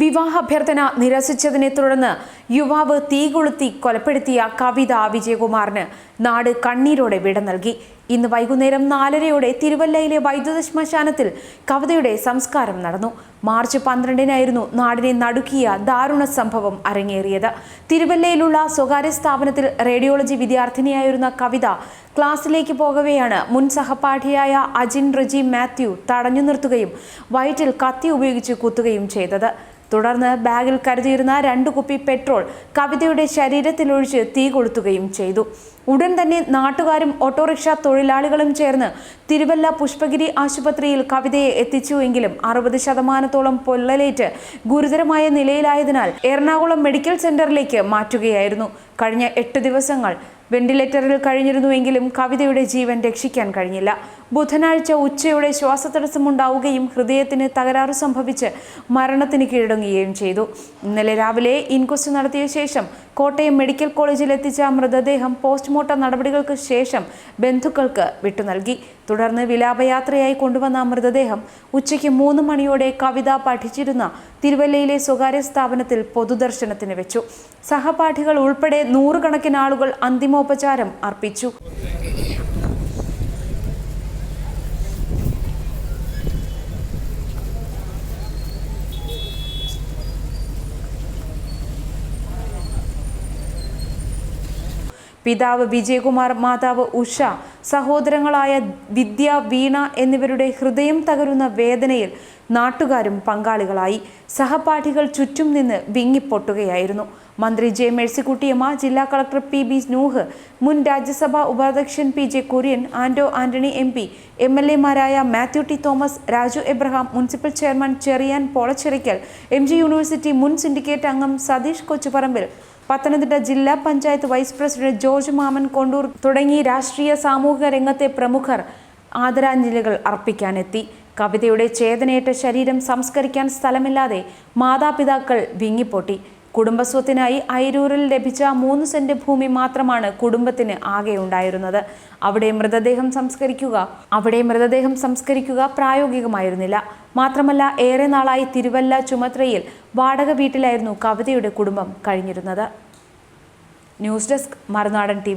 വിവാഹാഭ്യർത്ഥന നിരസിച്ചതിനെ തുടർന്ന് യുവാവ് തീ കൊളുത്തി കൊലപ്പെടുത്തിയ കവിത വിജയകുമാറിന് നാട് കണ്ണീരോടെ വിട നൽകി. ഇന്ന് വൈകുന്നേരം നാലരയോടെ തിരുവല്ലയിലെ വൈദ്യുത ശ്മശാനത്തിൽ കവിതയുടെ സംസ്കാരം നടന്നു. മാർച്ച് പന്ത്രണ്ടിനായിരുന്നു നാടിനെ നടുക്കിയ ദാരുണ സംഭവം അരങ്ങേറിയത്. തിരുവല്ലയിലുള്ള സ്വകാര്യ സ്ഥാപനത്തിൽ റേഡിയോളജി വിദ്യാർത്ഥിനിയായിരുന്ന കവിത ക്ലാസ്സിലേക്ക് പോകവെയാണ് മുൻ സഹപാഠിയായ അജിൻ റജി മാത്യു തടഞ്ഞു നിർത്തുകയും വയറ്റിൽ കത്തി ഉപയോഗിച്ച് കുത്തുകയും ചെയ്തത്. തുടർന്ന് ബാഗിൽ കരുതിയിരുന്ന രണ്ട് കുപ്പി പെട്രോൾ കവിതയുടെ ശരീരത്തിലൊഴിച്ച് തീ കൊളുത്തുകയും ചെയ്തു. ഉടൻ തന്നെ നാട്ടുകാരും ഓട്ടോറിക്ഷ തൊഴിലാളികളും ചേർന്ന് തിരുവല്ല പുഷ്പഗിരി ആശുപത്രിയിൽ കവിതയെ എത്തിച്ചുവെങ്കിലും അറുപത് ശതമാനത്തോളം പൊള്ളലേറ്റ് ഗുരുതരമായ നിലയിലായതിനാൽ എറണാകുളം മെഡിക്കൽ സെന്ററിലേക്ക് മാറ്റുകയായിരുന്നു. കഴിഞ്ഞ എട്ട് ദിവസങ്ങൾ വെന്റിലേറ്ററിൽ കഴിഞ്ഞിരുന്നുവെങ്കിലും കവിതയുടെ ജീവൻ രക്ഷിക്കാൻ കഴിഞ്ഞില്ല. ബുധനാഴ്ച ഉച്ചയോടെ ശ്വാസതടസ്സമുണ്ടാവുകയും ഹൃദയത്തിന് തകരാറ് സംഭവിച്ച് മരണത്തിന് കീഴടങ്ങുകയും ചെയ്തു. ഇന്നലെ രാവിലെ ഇൻക്വസ്റ്റ് നടത്തിയ ശേഷം കോട്ടയം മെഡിക്കൽ കോളേജിൽ എത്തിച്ച മൃതദേഹം പോസ്റ്റ്മോർട്ടം നടപടികൾക്ക് ശേഷം ബന്ധുക്കൾക്ക് വിട്ടു നൽകി. തുടർന്ന് വിലാപയാത്രയായി കൊണ്ടുവന്ന മൃതദേഹം ഉച്ചയ്ക്ക് മൂന്ന് മണിയോടെ കവിത പഠിച്ചിരുന്ന തിരുവല്ലയിലെ സ്വകാര്യ സ്ഥാപനത്തിൽ പൊതുദർശനത്തിന് വെച്ചു. സഹപാഠികൾ ഉൾപ്പെടെ നൂറുകണക്കിന് ആളുകൾ അന്തിമോപചാരം അർപ്പിച്ചു. പിതാവ് വിജയകുമാർ മാതാവ് ഉഷ സഹോദരങ്ങളായ വിദ്യ വീണ എന്നിവരുടെ ഹൃദയം തകരുന്ന വേദനയിൽ നാട്ടുകാരും പങ്കാളികളായി. സഹപാഠികൾ ചുറ്റും നിന്ന് വിങ്ങിപ്പൊട്ടുകയായിരുന്നു. മന്ത്രി ജെ മേഴ്സിക്കുട്ടിയമ്മ ജില്ലാ കളക്ടർ പി ബി നൂഹ് മുൻ രാജ്യസഭാ ഉപാധ്യക്ഷൻ P J Kurian Anto Antony M P M L എമാരായ Mathew T Thomas Raju Abraham municipal chairman Cherian Polacherickal M G university മുൻ സിൻഡിക്കേറ്റ് അംഗം സതീഷ് കൊച്ചുപറമ്പിൽ പത്തനംതിട്ട ജില്ലാ പഞ്ചായത്ത് വൈസ് പ്രസിഡന്റ് ജോർജ് മാമൻ കൊണ്ടൂർ തുടങ്ങി രാഷ്ട്രീയ സാമൂഹിക രംഗത്തെ പ്രമുഖർ ആദരാഞ്ജലികൾ അർപ്പിക്കാനെത്തി. കവിതയുടെ ചേതനയേറ്റ ശരീരം സംസ്കരിക്കാൻ സ്ഥലമില്ലാതെ മാതാപിതാക്കൾ വിങ്ങിപ്പൊട്ടി. കുടുംബസ്വത്തിനായി അയിരൂരിൽ ലഭിച്ച മൂന്ന് സെന്റ് ഭൂമി മാത്രമാണ് കുടുംബത്തിന് ആകെ ഉണ്ടായിരുന്നത്. അവിടെ മൃതദേഹം സംസ്കരിക്കുക അവിടെ മൃതദേഹം സംസ്കരിക്കുക പ്രായോഗികമായിരുന്നില്ല. മാത്രമല്ല ഏറെ നാളായി തിരുവല്ല ചുമത്രയിൽ വാടക വീട്ടിലായിരുന്നു കവിതയുടെ കുടുംബം കഴിഞ്ഞിരുന്നത്. ന്യൂസ് ഡെസ്ക് മറുനാടൻ ടി